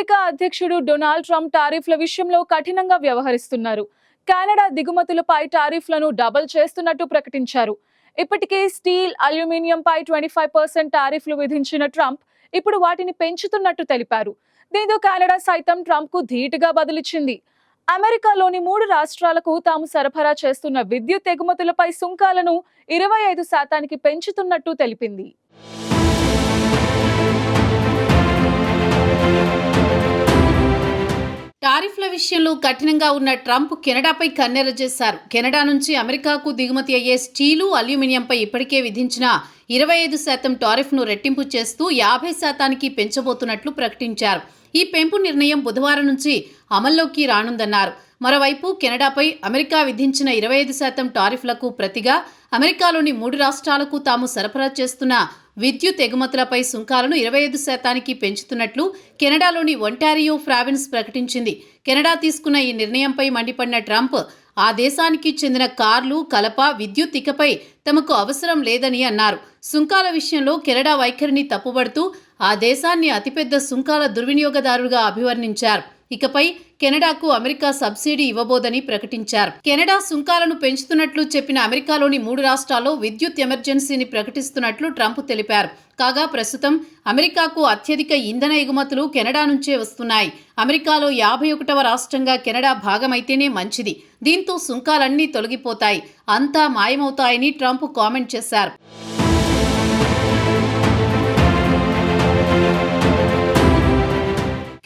America అధ్యక్షుడు Donald Trump టారిఫ్ల విషయంలో కఠినంగా వ్యవహరిస్తున్నారు. కెనడా దిగుమతులపై టారిఫ్లను డబుల్ చేస్తున్నట్టు ప్రకటించారు. ఇప్పటికే స్టీల్ అల్యూమినియంపై ట్వంటీ ఫైవ్ పర్సెంట్ టారిఫ్లు విధించిన ట్రంప్ ఇప్పుడు వాటిని పెంచుతున్నట్టు తెలిపారు. దీంతో కెనడా సైతం ట్రంప్కు ధీటుగా బదులిచ్చింది. అమెరికాలోని మూడు రాష్ట్రాలకు తాము సరఫరా చేస్తున్న విద్యుత్ ఎగుమతులపై సుంకాలను ఇరవై ఐదు శాతానికి పెంచుతున్నట్టు తెలిపింది. టారిఫ్ల విషయంలో కఠినంగా ఉన్న ట్రంప్ కెనడాపై కన్నెర చేశారు. కెనడా నుంచి అమెరికాకు దిగుమతి అయ్యే స్టీలు అల్యూమినియంపై ఇప్పటికే విధించిన ఇరవై ఐదు శాతం టారిఫ్ను రెట్టింపు చేస్తూ యాభై శాతానికి పెంచబోతున్నట్లు ప్రకటించారు. ఈ పెంపు నిర్ణయం బుధవారం నుంచి అమల్లోకి రానుందన్నారు. మరోవైపు కెనడాపై అమెరికా విధించిన ఇరవై ఐదు శాతం టారిఫ్లకు ప్రతిగా అమెరికాలోని మూడు రాష్ట్రాలకు తాము సరఫరా చేస్తున్న విద్యుత్ ఎగుమతులపై సుంకాలను ఇరవై ఐదు శాతానికి పెంచుతున్నట్లు కెనడాలోని ఒంటారియో ప్రావిన్స్ ప్రకటించింది. కెనడా తీసుకున్న ఈ నిర్ణయంపై మండిపడిన ట్రంప్ ఆ దేశానికి చెందిన కార్లు కలప విద్యుత్ ఇకపై తమకు అవసరం లేదని అన్నారు. సుంకాల విషయంలో కెనడా వైఖరిని తప్పుబడుతూ ఆ దేశాన్ని అతిపెద్ద సుంకాల దుర్వినియోగదారుగా అభివర్ణించారు. ఇకపై కెనడాకు అమెరికా సబ్సిడీ ఇవ్వబోదని ప్రకటించారు. కెనడా సుంకాలను పెంచుతున్నట్లు చెప్పిన అమెరికాలోని మూడు రాష్ట్రాల్లో విద్యుత్ ఎమర్జెన్సీని ప్రకటిస్తున్నట్లు ట్రంప్ తెలిపారు. కాగా ప్రస్తుతం అమెరికాకు అత్యధిక ఇంధన ఎగుమతులు కెనడా నుంచే వస్తున్నాయి. అమెరికాలో యాభై ఒకటవ రాష్ట్రంగా కెనడా భాగమైతేనే మంచిది. దీంతో సుంకాలన్నీ తొలగిపోతాయి. అంతా మాయమవుతాయని ట్రంప్ కామెంట్ చేశారు.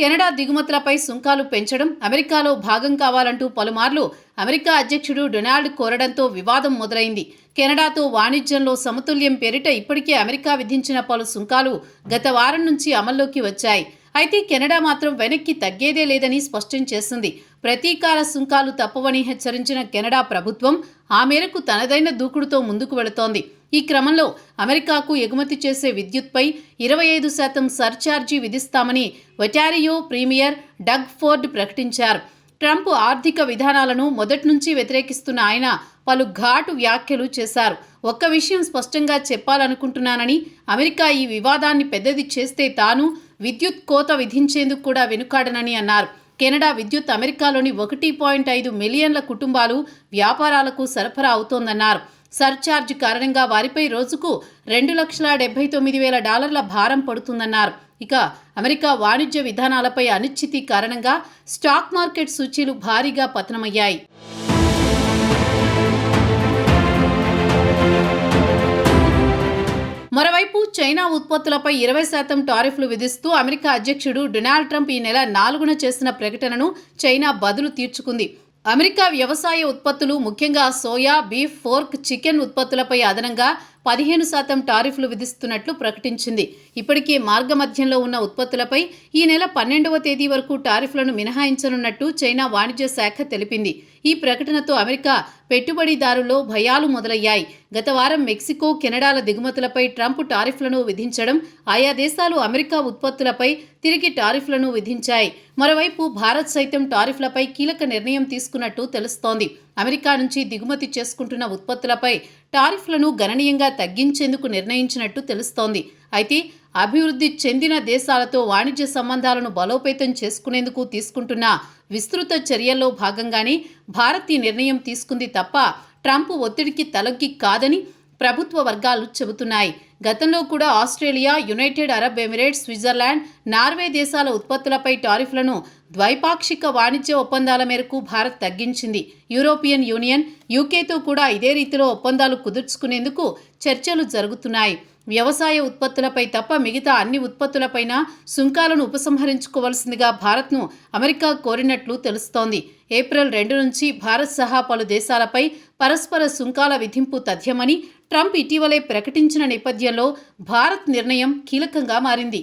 కెనడా దిగుమతులపై సుంకాలు పెంచడం అమెరికాలో భాగం కావాలంటూ పలుమార్లు అమెరికా అధ్యక్షుడు డొనాల్డ్ కోరడంతో వివాదం మొదలైంది. కెనడాతో వాణిజ్యంలో సమతుల్యం పేరిట ఇప్పటికే అమెరికా విధించిన పలు సుంకాలు గత వారం నుంచి అమల్లోకి వచ్చాయి. అయితే కెనడా మాత్రం వెనక్కి తగ్గేదే లేదని స్పష్టం చేసింది. ప్రతీకార సుంకాలు తప్పవని హెచ్చరించిన కెనడా ప్రభుత్వం ఆ మేరకు తనదైన దూకుడుతో ముందుకు వెళుతోంది. ఈ క్రమంలో అమెరికాకు ఎగుమతి చేసే విద్యుత్పై ఇరవై ఐదు శాతం సర్ఛార్జీ విధిస్తామని ఒటారియో ప్రీమియర్ డగ్ ఫోర్డ్ ప్రకటించారు. ట్రంప్ ఆర్థిక విధానాలను మొదటి నుంచి వ్యతిరేకిస్తున్న ఆయన పలు ఘాటు వ్యాఖ్యలు చేశారు. ఒక్క విషయం స్పష్టంగా చెప్పాలనుకుంటున్నానని అమెరికా ఈ వివాదాన్ని పెద్దది చేస్తే తాను విద్యుత్ కోత విధించేందుకు కూడా వెనుకాడనని అన్నారు. కెనడా విద్యుత్ అమెరికాలోని ఒకటి పాయింట్ ఐదు మిలియన్ల కుటుంబాలు వ్యాపారాలకు సరఫరా అవుతోందన్నారు. సర్ఛార్జ్ కారణంగా వారిపై రోజుకు రెండు లక్షల డెబ్బై తొమ్మిది వేల డాలర్ల భారం పడుతుందన్నారు. ఇక అమెరికా వాణిజ్య విధానాలపై అనిశ్చితి కారణంగా స్టాక్ మార్కెట్ సూచీలు భారీగా పతనమయ్యాయి. మరోవైపు చైనా ఉత్పత్తులపై ఇరవై శాతం టారిఫ్లు విధిస్తూ అమెరికా అధ్యక్షుడు డొనాల్డ్ ట్రంప్ ఈ నెల నాలుగున చేసిన ప్రకటనను చైనా బదులు తీర్చుకుంది. అమెరికా వ్యవసాయ ఉత్పత్తులు ముఖ్యంగా సోయా బీఫ్ ఫోర్క్ చికెన్ ఉత్పత్తులపై అదనంగా పదిహేను శాతం టారిఫ్లు విధిస్తున్నట్లు ప్రకటించింది. ఇప్పటికే మార్గమధ్యంలో ఉన్న ఉత్పత్తులపై ఈ నెల పన్నెండవ తేదీ వరకు టారిఫ్లను మినహాయించనున్నట్టు చైనా వాణిజ్య శాఖ తెలిపింది. ఈ ప్రకటనతో అమెరికా పెట్టుబడిదారుల్లో భయాలు మొదలయ్యాయి. గత వారం మెక్సికో కెనడాల దిగుమతులపై ట్రంప్ టారిఫ్లను విధించడం ఆయా దేశాలు అమెరికా ఉత్పత్తులపై తిరిగి టారిఫ్లను విధించాయి. మరోవైపు భారత్ సైతం టారిఫ్లపై కీలక నిర్ణయం తీసుకున్నట్టు తెలుస్తోంది. అమెరికా నుంచి దిగుమతి చేసుకుంటున్న ఉత్పత్తులపై టారిఫ్లను గణనీయంగా తగ్గించేందుకు నిర్ణయించినట్టు తెలుస్తోంది. అయితే అభివృద్ధి చెందిన దేశాలతో వాణిజ్య సంబంధాలను బలోపేతం చేసుకునేందుకు తీసుకుంటున్న విస్తృత చర్యల్లో భాగంగానే భారత్ ఈ నిర్ణయం తీసుకుంది తప్ప ట్రంప్ ఒత్తిడికి తలొగ్గి కాదని ప్రభుత్వ వర్గాలు చెబుతున్నాయి. గతంలో కూడా Australia United Arab Emirates Switzerland Norway దేశాల ఉత్పత్తులపై టారిఫ్లను ద్వైపాక్షిక వాణిజ్య ఒప్పందాల మేరకు భారత్ తగ్గించింది. యూరోపియన్ యూనియన్ యూకేతో కూడా ఇదే రీతిలో ఒప్పందాలు కుదుర్చుకునేందుకు చర్చలు జరుగుతున్నాయి. వ్యవసాయ ఉత్పత్తులపై తప్ప మిగతా అన్ని ఉత్పత్తులపైన సుంకాలను ఉపసంహరించుకోవాల్సిందిగా భారత్ను అమెరికా కోరినట్లు తెలుస్తోంది. ఏప్రిల్ రెండు నుంచి భారత్ సహా పలు దేశాలపై పరస్పర సుంకాల విధింపు తథ్యమని ట్రంప్ ఇటీవలే ప్రకటించిన నేపథ్యంలో భారత్ నిర్ణయం కీలకంగా మారింది.